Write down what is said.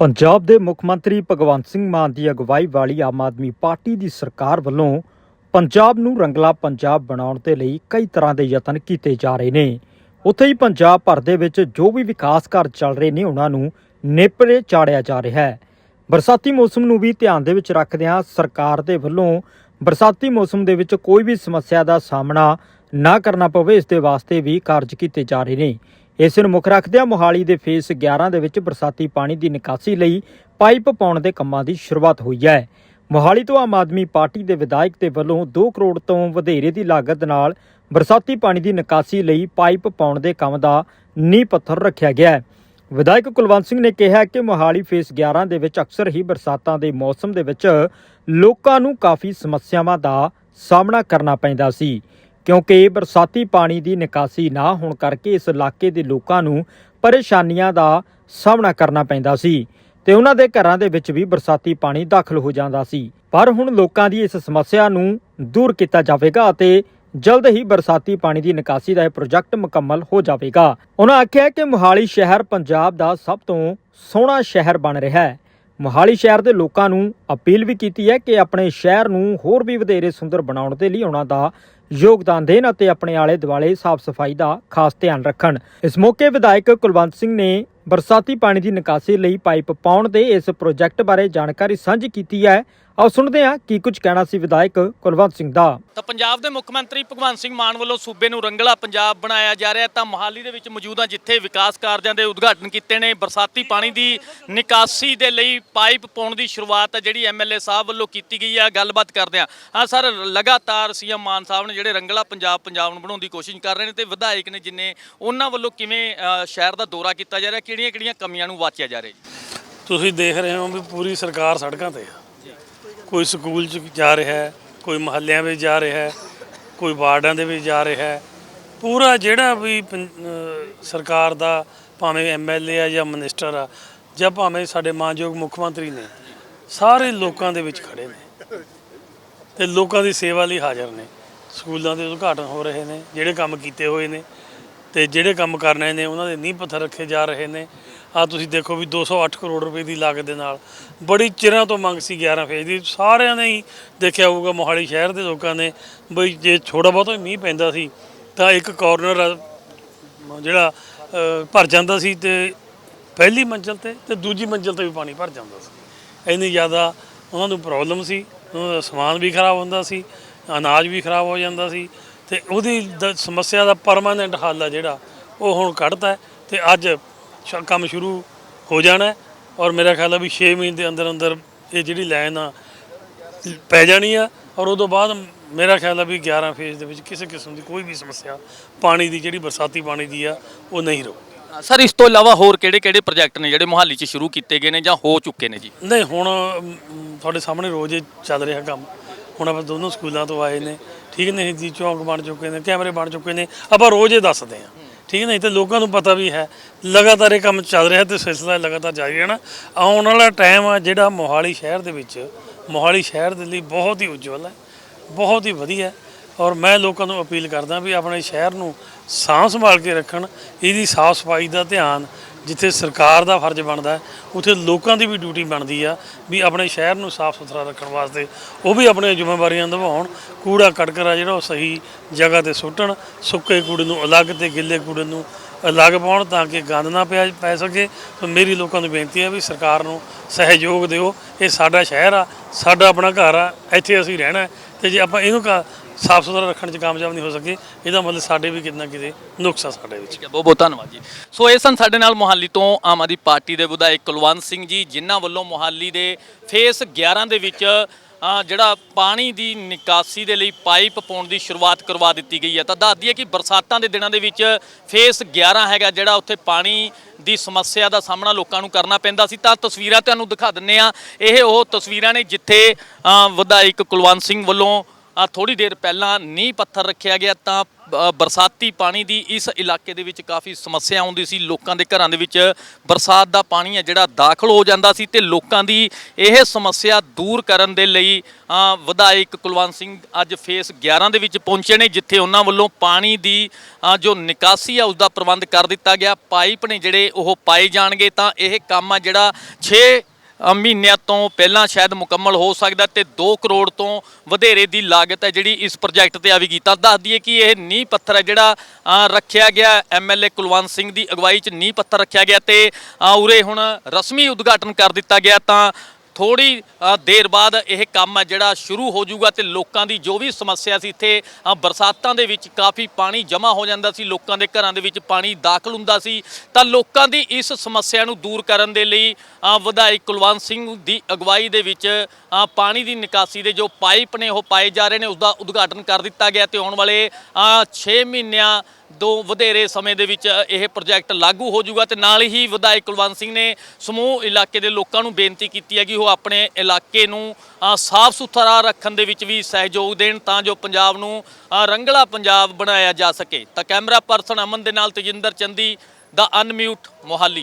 ਪੰਜਾਬ ਦੇ ਮੁੱਖ ਮੰਤਰੀ ਭਗਵੰਤ ਸਿੰਘ ਮਾਨ ਦੀ ਅਗਵਾਈ ਵਾਲੀ ਆਮ ਆਦਮੀ ਪਾਰਟੀ ਦੀ ਸਰਕਾਰ ਵੱਲੋਂ ਪੰਜਾਬ ਨੂੰ ਰੰਗਲਾ ਪੰਜਾਬ ਬਣਾਉਣ ਦੇ ਲਈ ਕਈ ਤਰ੍ਹਾਂ ਦੇ ਯਤਨ ਕੀਤੇ ਜਾ ਰਹੇ ਨੇ। ਉੱਥੇ ਹੀ ਪੰਜਾਬ ਭਰ ਦੇ ਵਿੱਚ ਜੋ ਵੀ ਵਿਕਾਸ ਕਾਰਜ ਚੱਲ ਰਹੇ ਨੇ, ਉਹਨਾਂ ਨੂੰ ਨੇਪਰੇ ਚਾੜਿਆ ਜਾ ਰਿਹਾ ਹੈ। ਬਰਸਾਤੀ ਮੌਸਮ ਨੂੰ ਵੀ ਧਿਆਨ ਦੇ ਵਿੱਚ ਰੱਖਦਿਆਂ ਸਰਕਾਰ ਦੇ ਵੱਲੋਂ ਬਰਸਾਤੀ ਮੌਸਮ ਦੇ ਵਿੱਚ ਕੋਈ ਵੀ ਸਮੱਸਿਆ ਦਾ ਸਾਹਮਣਾ ਨਾ ਕਰਨਾ ਪਵੇ, ਇਸ ਦੇ ਵਾਸਤੇ ਵੀ ਕਾਰਜ ਕੀਤੇ ਜਾ ਰਹੇ ਨੇ। ਇਸ ਨੂੰ ਮੁੱਖ ਰੱਖਦਿਆਂ ਮੋਹਾਲੀ ਦੇ ਫੇਸ 11 ਦੇ ਵਿੱਚ ਬਰਸਾਤੀ ਪਾਣੀ ਦੀ ਨਿਕਾਸੀ ਲਈ ਪਾਈਪ ਪਾਉਣ ਦੇ ਕੰਮਾਂ ਦੀ ਸ਼ੁਰੂਆਤ ਹੋਈ ਹੈ। ਮੋਹਾਲੀ ਤੋਂ ਆਮ ਆਦਮੀ ਪਾਰਟੀ ਦੇ ਵਿਧਾਇਕ ਦੇ ਵੱਲੋਂ 2 ਕਰੋੜ ਤੋਂ ਵਧੇਰੇ ਦੀ ਲਾਗਤ ਨਾਲ ਬਰਸਾਤੀ ਪਾਣੀ ਦੀ ਨਿਕਾਸੀ ਲਈ ਪਾਈਪ ਪਾਉਣ ਦੇ ਕੰਮ ਦਾ ਨੀਂਹ ਪੱਥਰ ਰੱਖਿਆ ਗਿਆ ਹੈ। ਵਿਧਾਇਕ ਕੁਲਵੰਤ ਸਿੰਘ ਨੇ ਕਿਹਾ ਕਿ ਮੋਹਾਲੀ ਫੇਸ 11 ਦੇ ਵਿੱਚ ਅਕਸਰ ਹੀ ਬਰਸਾਤਾਂ ਦੇ ਮੌਸਮ ਦੇ ਵਿੱਚ ਲੋਕਾਂ ਨੂੰ ਕਾਫੀ ਸਮੱਸਿਆਵਾਂ ਦਾ ਸਾਹਮਣਾ ਕਰਨਾ ਪੈਂਦਾ ਸੀ। ਕਿਉਂਕਿ ਬਰਸਾਤੀ ਪਾਣੀ ਦੀ ਨਿਕਾਸੀ ਨਾ ਹੋਣ ਕਰਕੇ ਇਸ ਇਲਾਕੇ ਦੇ ਲੋਕਾਂ ਨੂੰ ਪਰੇਸ਼ਾਨੀਆਂ ਦਾ ਸਾਹਮਣਾ ਕਰਨਾ ਪੈਂਦਾ ਸੀ ਤੇ ਉਹਨਾਂ ਦੇ ਘਰਾਂ ਦੇ ਵਿੱਚ ਵੀ ਬਰਸਾਤੀ ਪਾਣੀ ਦਾਖਲ ਹੋ ਜਾਂਦਾ ਸੀ। ਪਰ ਹੁਣ ਲੋਕਾਂ ਦੀ ਇਸ ਸਮੱਸਿਆ ਨੂੰ ਦੂਰ ਕੀਤਾ ਜਾਵੇਗਾ ਅਤੇ ਜਲਦ ਹੀ ਬਰਸਾਤੀ ਪਾਣੀ ਦੀ ਨਿਕਾਸੀ ਦਾ ਇਹ ਪ੍ਰੋਜੈਕਟ ਮੁਕੰਮਲ ਹੋ ਜਾਵੇਗਾ। ਉਹਨਾਂ ਆਖਿਆ ਕਿ ਮੁਹਾਲੀ ਸ਼ਹਿਰ ਪੰਜਾਬ ਦਾ ਸਭ ਤੋਂ ਸੋਹਣਾ ਸ਼ਹਿਰ ਬਣ ਰਿਹਾ ਹੈ। ਮੁਹਾਲੀ ਸ਼ਹਿਰ ਦੇ ਲੋਕਾਂ ਨੂੰ ਅਪੀਲ ਵੀ ਕੀਤੀ ਹੈ ਕਿ ਆਪਣੇ ਸ਼ਹਿਰ ਨੂੰ ਹੋਰ ਵੀ ਵਧੇਰੇ ਸੁੰਦਰ ਬਣਾਉਣ ਦੇ ਲਈ ਉਹਨਾਂ ਦਾ ਯੋਗਦਾਨ ਦੇਣ ਅਤੇ ਆਪਣੇ ਆਲੇ ਦੁਆਲੇ ਸਾਫ਼ ਸਫ਼ਾਈ ਦਾ ਖਾਸ ਧਿਆਨ ਰੱਖਣ। ਇਸ ਮੌਕੇ ਵਿਧਾਇਕ ਕੁਲਵੰਤ ਸਿੰਘ ਨੇ ਬਰਸਾਤੀ ਪਾਣੀ ਦੀ ਨਿਕਾਸੀ ਲਈ ਪਾਈਪ ਪਾਉਣ ਦੇ ਇਸ ਪ੍ਰੋਜੈਕਟ ਬਾਰੇ ਜਾਣਕਾਰੀ ਸਾਂਝੀ ਕੀਤੀ ਹੈ। ਆਓ ਸੁਣਦੇ ਹਾਂ ਕੀ ਕੁਝ ਕਹਿਣਾ ਸੀ ਵਿਧਾਇਕ ਕੁਲਵੰਤ ਸਿੰਘ ਦਾ। ਤਾਂ ਪੰਜਾਬ ਦੇ ਮੁੱਖ ਮੰਤਰੀ ਭਗਵੰਤ ਸਿੰਘ ਮਾਨ ਵੱਲੋਂ ਸੂਬੇ ਨੂੰ ਰੰਗਲਾ ਪੰਜਾਬ ਬਣਾਇਆ ਜਾ ਰਿਹਾ ਤਾਂ ਮੋਹਾਲੀ ਦੇ ਵਿੱਚ ਮੌਜੂਦ ਹਾਂ ਜਿੱਥੇ ਵਿਕਾਸ ਕਾਰਜਾਂ ਦੇ ਉਦਘਾਟਨ ਕੀਤੇ ਨੇ। ਬਰਸਾਤੀ ਪਾਣੀ ਦੀ ਨਿਕਾਸੀ ਦੇ ਲਈ ਪਾਈਪ ਪਾਉਣ ਦੀ ਸ਼ੁਰੂਆਤ ਹੈ ਜਿਹੜੀ ਐਮਐਲਏ ਸਾਹਿਬ ਵੱਲੋਂ ਕੀਤੀ ਗਈ ਹੈ ਗੱਲਬਾਤ ਕਰਦੇ ਹਾਂ। ਹਾਂ, ਸਰ, ਲਗਾਤਾਰ ਸੀਐਮ ਮਾਨ ਸਾਹਿਬ ਨੇ ਜਿਹੜੇ ਰੰਗਲਾ ਪੰਜਾਬ ਪੰਜਾਬ ਨੂੰ ਬਣਾਉਣ ਦੀ ਕੋਸ਼ਿਸ਼ ਕਰ ਰਹੇ ਨੇ ਤੇ ਵਿਧਾਇਕ ਨੇ ਜਿੰਨੇ ਉਹਨਾਂ ਵੱਲੋਂ ਕਿਵੇਂ ਅ, ਸ਼ਹਿਰ ਦਾ ਦੌਰਾ ਕੀਤਾ ਜਾ ਰਿਹਾ ਕਿਹੜੀਆਂ-ਕਿਹੜੀਆਂ ਕਮੀਆਂ ਨੂੰ ਵਾਚਿਆ ਜਾ ਰਿਹਾ ਜੀ? ਤੁਸੀਂ ਦੇਖ ਰਹੇ ਹੋ ਵੀ ਪੂਰੀ ਸਰਕਾਰ ਸੜਕਾਂ ਤੇ ਆ। ਕੋਈ ਸਕੂਲ ਚ ਜਾ ਰਿਹਾ ਹੈ ਕੋਈ ਮਹੱਲਿਆਂ ਵਿੱਚ ਜਾ ਰਿਹਾ ਹੈ ਕੋਈ ਵਾਰਡਾਂ ਦੇ ਵਿੱਚ ਜਾ ਰਿਹਾ ਹੈ। ਪੂਰਾ ਜਿਹੜਾ ਵੀ ਪੰ- ਅਹ ਸਰਕਾਰ ਦਾ ਭਾਵੇਂ ਐਮਐਲਏ ਆ ਜਾਂ ਮਿਨਿਸਟਰ ਆ ਜਾਂ ਭਾਵੇਂ ਸਾਡੇ ਮਾਨਯੋਗ ਮੁੱਖ ਮੰਤਰੀ ਨੇ ਸਾਰੇ ਲੋਕਾਂ ਦੇ ਵਿੱਚ ਖੜੇ ਨੇ। ਤੇ ਲੋਕਾਂ ਦੀ ਸੇਵਾ ਲਈ ਹਾਜ਼ਰ ਨੇ। ਸਕੂਲਾਂ ਦੇ ਉਦਘਾਟਨ ਹੋ ਰਹੇ ਨੇ, ਜਿਹੜੇ ਕੰਮ ਕੀਤੇ ਹੋਏ ਨੇ ਤੇ ਜਿਹੜੇ ਕੰਮ ਕਰਨੇ ਨੇ, ਉਹਨਾਂ ਦੇ ਨੀਂਹ ਪੱਥਰ ਰੱਖੇ ਜਾ ਰਹੇ ਨੇ। ਆ ਤੁਸੀਂ ਦੇਖੋ ਵੀ 208 ਕਰੋੜ ਰੁਪਏ ਦੀ ਲਾਗਤ ਦੇ ਨਾਲ ਬੜੀ ਚਿਰਾਂ ਤੋਂ ਮੰਗ ਸੀ 11 ਫੇਜ਼ ਦੀ। ਸਾਰਿਆਂ ਨੇ ਹੀ ਦੇਖਿਆ ਹੋਊਗਾ ਮੋਹਾਲੀ ਸ਼ਹਿਰ ਦੇ ਲੋਕਾਂ ਨੇ ਬਈ ਜੇ ਥੋੜਾ ਬਹੁਤਾ ਮੀਂਹ ਪੈਂਦਾ ਸੀ ਤਾਂ ਇੱਕ ਕਾਰਨਰ ਜਿਹੜਾ ਭਰ ਜਾਂਦਾ ਸੀ ਤੇ ਪਹਿਲੀ ਮੰਜ਼ਲ ਤੇ ਤੇ ਦੂਜੀ ਮੰਜ਼ਲ ਤੇ ਵੀ ਪਾਣੀ ਭਰ ਜਾਂਦਾ ਸੀ। ਇੰਨੀ ਜ਼ਿਆਦਾ ਉਹਨਾਂ ਨੂੰ ਪ੍ਰੋਬਲਮ ਸੀ, ਉਹਨਾਂ ਦਾ ਸਮਾਨ ਵੀ ਖਰਾਬ ਹੁੰਦਾ ਸੀ ਅਨਾਜ ਵੀ ਖਰਾਬ ਹੋ ਜਾਂਦਾ ਸੀ ਤੇ ਉਹਦੀ ਦ- ਸਮੱਸਿਆ ਦਾ ਪਰਮਾਨੈਂਟ ਹੱਲ ਆ ਜਿਹੜਾ ਉਹ ਹੁਣ ਕੱਢਤਾ ਹੈ ਤੇ ਅੱਜ ਸ਼- ਕੰਮ ਸ਼ੁਰੂ ਹੋ ਜਾਣਾ ਹੈ ਔਰ ਮੇਰਾ ਖਿਆਲ ਆ ਵੀ 6 ਮਹੀਨੇ ਦੇ ਅੰਦਰ ਅੰਦਰ ਇਹ ਜਿਹੜੀ ਲਾਈਨ ਆ ਪੈ ਜਾਣੀ ਆ ਔਰ ਉਦੋਂ ਬਾਅਦ ਮੇਰਾ ਖਿਆਲ ਆ ਵੀ 11 ਫੇਜ਼ ਦੇ ਵਿੱਚ ਕਿਸੇ ਕਿਸਮ ਦੀ ਕੋਈ ਵੀ ਸਮੱਸਿਆ ਪਾਣੀ ਦੀ ਜਿਹੜੀ ਬਰਸਾਤੀ ਪਾਣੀ ਦੀ ਆ ਉਹ ਨਹੀਂ ਰਹੂ ਸਰ ਇਸ ਤੋਂ ਇਲਾਵਾ ਹੋਰ ਕਿਹੜੇ-ਕਿਹੜੇ ਪ੍ਰੋਜੈਕਟ ਨੇ ਜਿਹੜੇ ਮੋਹਾਲੀ 'ਚ ਸ਼ੁਰੂ ਕੀਤੇ ਗਏ ਨੇ ਜਾਂ ਹੋ ਚੁੱਕੇ ਨੇ ਜੀ? ਨਹੀਂ ਹੁਣ ਅਮ, ਤੁਹਾਡੇ ਸਾਹਮਣੇ ਰੋਜ਼ ਚੱਲ ਰਿਹਾ ਕੰਮ। ਹੁਣ ਆਪਾਂ ਦੋਨੋਂ ਸਕੂਲਾਂ ਤੋਂ ਆਏ ਨੇ, ਠੀਕ ਨੇ ਜੀ ਚੌਂਕ ਬਣ ਚੁੱਕੇ ਨੇ, ਕੈਮਰੇ ਬਣ ਚੁੱਕੇ ਨੇ, ਆਪਾਂ ਰੋਜ਼ ਇਹ ਦੱਸਦੇ ਹਾਂ। ਠੀਕ ਨਹੀਂ, ਤੇ ਲੋਕਾਂ ਨੂੰ ਪਤਾ ਵੀ ਹੈ, ਲਗਾਤਾਰ ਇਹ ਕੰਮ ਚੱਲ ਰਿਹਾ ਤੇ ਸਿਲਸਿਲਾ ਲਗਾਤਾਰ ਜਾਰੀ ਰਹਿਣਾ। ਆਉਣ ਵਾਲਾ ਟਾਈਮ ਆ ਜਿਹੜਾ ਮੋਹਾਲੀ ਸ਼ਹਿਰ ਦੇ ਵਿੱਚ, ਮੋਹਾਲੀ ਸ਼ਹਿਰ ਦੇ ਲਈ ਬਹੁਤ ਹੀ ਉਜਵਲ ਹੈ, ਬਹੁਤ ਹੀ ਵਧੀਆ ਔਰ ਮੈਂ ਲੋਕਾਂ ਨੂੰ ਅਪੀਲ ਕਰਦਾ ਵੀ ਆਪਣੇ ਸ਼ਹਿਰ ਨੂੰ ਸਾਂਭ ਸੰਭਾਲ ਕੇ ਰੱਖਣ, ਇਹਦੀ ਸਾਫ਼ ਸਫ਼ਾਈ ਦਾ ਧਿਆਨ ਜਿੱਥੇ ਸਰਕਾਰ ਦਾ ਫਰਜ਼ ਬਣਦਾ ਹੈ, ਉੱਥੇ ਲੋਕਾਂ ਦੀ ਵੀ ਡਿਊਟੀ ਬਣਦੀ ਆ ਵੀ ਆਪਣੇ ਸ਼ਹਿਰ ਨੂੰ ਸਾਫ਼ ਸੁਥਰਾ ਰੱਖਣ ਵਾਸਤੇ। ਉਹ ਵੀ ਆਪਣੀਆਂ ਜ਼ਿੰਮੇਵਾਰੀਆਂ ਨਿਭਾਉਣ। ਕੂੜਾ ਕਟਕਰਾ ਜਿਹੜਾ ਉਹ ਸਹੀ ਜਗ੍ਹਾ ਤੇ ਸੁੱਟਣ ਸੁੱਕੇ ਕੂੜੇ ਨੂੰ ਅਲੱਗ ਤੇ ਗਿੱਲੇ ਕੂੜੇ ਨੂੰ ਅਲੱਗ ਪਾਉਣ ਤਾਂ ਕਿ ਗੰਦ ਨਾ ਪਿਆ ਪੈ ਸਕੇ। ਤਾਂ ਮੇਰੀ ਲੋਕਾਂ ਨੂੰ ਬੇਨਤੀ ਹੈ ਵੀ ਸਰਕਾਰ ਨੂੰ ਸਹਿਯੋਗ ਦਿਓ। ਇਹ ਸਾਡਾ ਸ਼ਹਿਰ ਆ ਸਾਡਾ ਆਪਣਾ ਘਰ ਆ ਇੱਥੇ ਅਸੀਂ ਰਹਿਣਾ ਹੈ। ਤੇ ਜੇ ਆਪਾਂ ਇਹਨੂੰ ਕਾ ਸਾਫ਼ ਸੁਥਰਾ ਰੱਖਣ 'ਚ ਕਾਮਯਾਬ ਨਹੀਂ ਹੋ ਸਕੇ ਇਹਦਾ ਮਤਲਬ ਸਾਡੇ ਵੀ ਕਿਤੇ ਨਾ ਕਿਤੇ ਨੁਕਸ ਆ ਸਾਡੇ ਵਿੱਚ। ਠੀਕ ਹੈ ਬਹੁਤ ਬਹੁਤ ਧੰਨਵਾਦ ਜੀ। ਸੋ ਇਹ ਸਨ ਸਾਡੇ ਨਾਲ ਮੋਹਾਲੀ ਤੋਂ ਆਮ ਆਦਮੀ ਪਾਰਟੀ ਦੇ ਵਿਧਾਇਕ ਕੁਲਵੰਤ ਸਿੰਘ ਜੀ ਜਿਨ੍ਹਾਂ ਵੱਲੋਂ ਮੋਹਾਲੀ ਦੇ ਫੇਸ 11 ਦੇ ਵਿੱਚ ਅ, ਜਿਹੜਾ ਪਾਣੀ ਦੀ ਨਿਕਾਸੀ ਦੇ ਲਈ ਪਾਈਪ ਪਾਉਣ ਦੀ ਸ਼ੁਰੂਆਤ ਕਰਵਾ ਦਿੱਤੀ ਗਈ ਹੈ। ਤਾਂ ਦੱਸਦੀ ਹੈ ਕਿ ਬਰਸਾਤਾਂ ਦੇ ਦਿਨਾਂ ਦੇ ਵਿੱਚ ਫੇਸ 11 ਹੈਗਾ ਜਿਹੜਾ ਉੱਥੇ ਪਾਣੀ ਦੀ ਸਮੱਸਿਆ ਦਾ ਸਾਹਮਣਾ ਲੋਕਾਂ ਨੂੰ ਕਰਨਾ ਪੈਂਦਾ ਸੀ। ਤਾਂ ਤਸਵੀਰਾਂ ਤੁਹਾਨੂੰ ਦਿਖਾ ਦਿੰਨੇ ਆ ਇਹ ਉਹ ਤਸਵੀਰਾਂ ਨੇ ਜਿੱਥੇ ਅ, ਵਿਧਾਇਕ ਕੁਲਵੰਤ ਸਿੰਘ ਵੱਲੋਂ ਆ ਥੋੜੀ ਦੇਰ ਪਹਿਲਾਂ ਨੀਂਹ ਪੱਥਰ ਰੱਖਿਆ ਗਿਆ ਤਾਂ ਬਰਸਾਤੀ ਪਾਣੀ ਦੀ ਇਸ ਇਲਾਕੇ ਦੇ ਵਿੱਚ ਕਾਫੀ ਸਮੱਸਿਆ ਆਉਂਦੀ ਸੀ। ਲੋਕਾਂ ਦੇ ਘਰਾਂ ਦੇ ਵਿੱਚ ਬਰਸਾਤ ਦਾ ਪਾਣੀ ਹੈ ਜਿਹੜਾ ਦਾਖਲ ਹੋ ਜਾਂਦਾ ਸੀ ਤੇ ਲੋਕਾਂ ਦੀ ਇਹ ਸਮੱਸਿਆ ਦੂਰ ਕਰਨ ਦੇ ਲਈ ਵਿਧਾਇਕ ਕੁਲਵੰਤ ਸਿੰਘ ਅੱਜ ਫੇਸ 11 ਦੇ ਵਿੱਚ ਪਹੁੰਚੇ ਨੇ, ਜਿੱਥੇ ਉਹਨਾਂ ਵੱਲੋਂ ਪਾਣੀ ਦੀ ਜੋ ਨਿਕਾਸੀ ਆ ਉਸ ਦਾ ਪ੍ਰਬੰਧ ਕਰ ਦਿੱਤਾ ਗਿਆ। ਪਾਈਪ ਨੇ ਜਿਹੜੇ ਉਹ ਪਾਏ ਜਾਣਗੇ ਤਾਂ ਇਹ ਕੰਮ ਆ ਜਿਹੜਾ 6 ਮਹੀਨਿਆਂ ਤੋਂ ਪਹਿਲਾਂ ਸ਼ਾਇਦ ਮੁਕੰਮਲ ਹੋ ਸਕਦਾ ਤੇ 2 ਕਰੋੜ ਤੋਂ ਵਧੇਰੇ ਦੀ ਲਾਗਤ ਹੈ ਜਿਹੜੀ ਇਸ ਪ੍ਰੋਜੈਕਟ ਤੇ ਆਵੇਗੀ। ਤਾਂ ਦੱਸ ਦਈਏ ਕਿ ਇਹ ਨੀਂਹ ਪੱਥਰ ਹੈ ਜਿਹੜਾ ਰੱਖਿਆ ਗਿਆ ਐਮਐਲਏ ਕੁਲਵੰਤ ਸਿੰਘ ਦੀ ਅਗਵਾਈ 'ਚ ਨੀਂਹ ਪੱਥਰ ਰੱਖਿਆ ਗਿਆ ਤੇ ਉਰੇ ਹੁਣ ਰਸਮੀ ਉਦਘਾਟਨ ਕਰ ਦਿੱਤਾ ਗਿਆ। ਤਾਂ ਥੋੜੀ ਦੇਰ ਬਾਅਦ ਇਹ ਕੰਮ ਹੈ ਜਿਹੜਾ ਸ਼ੁਰੂ ਹੋ ਜਾਊਗਾ ਤੇ ਲੋਕਾਂ ਦੀ ਜੋ ਵੀ ਸਮੱਸਿਆ ਸੀ ਇੱਥੇ ਬਰਸਾਤਾਂ ਦੇ ਵਿੱਚ ਕਾਫੀ ਪਾਣੀ ਜਮ੍ਹਾਂ ਹੋ ਜਾਂਦਾ ਸੀ, ਲੋਕਾਂ ਦੇ ਘਰਾਂ ਦੇ ਵਿੱਚ ਪਾਣੀ ਦਾਖਲ ਹੁੰਦਾ ਸੀ, ਤਾਂ ਲੋਕਾਂ ਦੀ ਇਸ ਸਮੱਸਿਆ ਨੂੰ ਦੂਰ ਕਰਨ ਦੇ ਲਈ ਵਿਧਾਇਕ ਕੁਲਵੰਤ ਸਿੰਘ ਦੀ ਅਗਵਾਈ ਦੇ ਵਿੱਚ ਪਾਣੀ ਦੀ ਨਿਕਾਸੀ ਦੇ ਜੋ ਪਾਈਪ ਨੇ ਉਹ ਪਾਏ ਜਾ ਰਹੇ ਨੇ ਉਸ ਦਾ ਉਦਘਾਟਨ ਕਰ ਦਿੱਤਾ ਗਿਆ ਤੇ ਆਉਣ ਵਾਲੇ 6 ਮਹੀਨਿਆਂ ਦੋ ਵਧੇਰੇ ਸਮੇਂ ਦੇ ਵਿੱਚ ਇਹ ਪ੍ਰੋਜੈਕਟ ਲਾਗੂ ਹੋ ਜਾਊਗਾ ਤੇ ਨਾਲ ਹੀ ਵਿਧਾਇਕ ਕੁਲਵੰਤ ਸਿੰਘ ਨੇ ਸਮੂਹ ਇਲਾਕੇ ਦੇ ਲੋਕਾਂ ਨੂੰ ਬੇਨਤੀ ਕੀਤੀ ਹੈ ਕਿ ਉਹ ਆਪਣੇ ਇਲਾਕੇ ਨੂੰ ਸਾਫ਼ ਸੁਥਰਾ ਰੱਖਣ ਦੇ ਵਿੱਚ ਵੀ ਸਹਿਯੋਗ ਦੇਣ ਤਾਂ ਜੋ ਪੰਜਾਬ ਨੂੰ ਰੰਗਲਾ ਪੰਜਾਬ ਬਣਾਇਆ ਜਾ ਸਕੇ। ਤਾਂ ਕੈਮਰਾ ਪਰਸਨ ਅਮਨ ਦੇ ਨਾਲ ਤੇਜਿੰਦਰ ਚੰਦੀ, ਦਾ ਅਨਮਿਊਟ ਮੋਹਾਲੀ।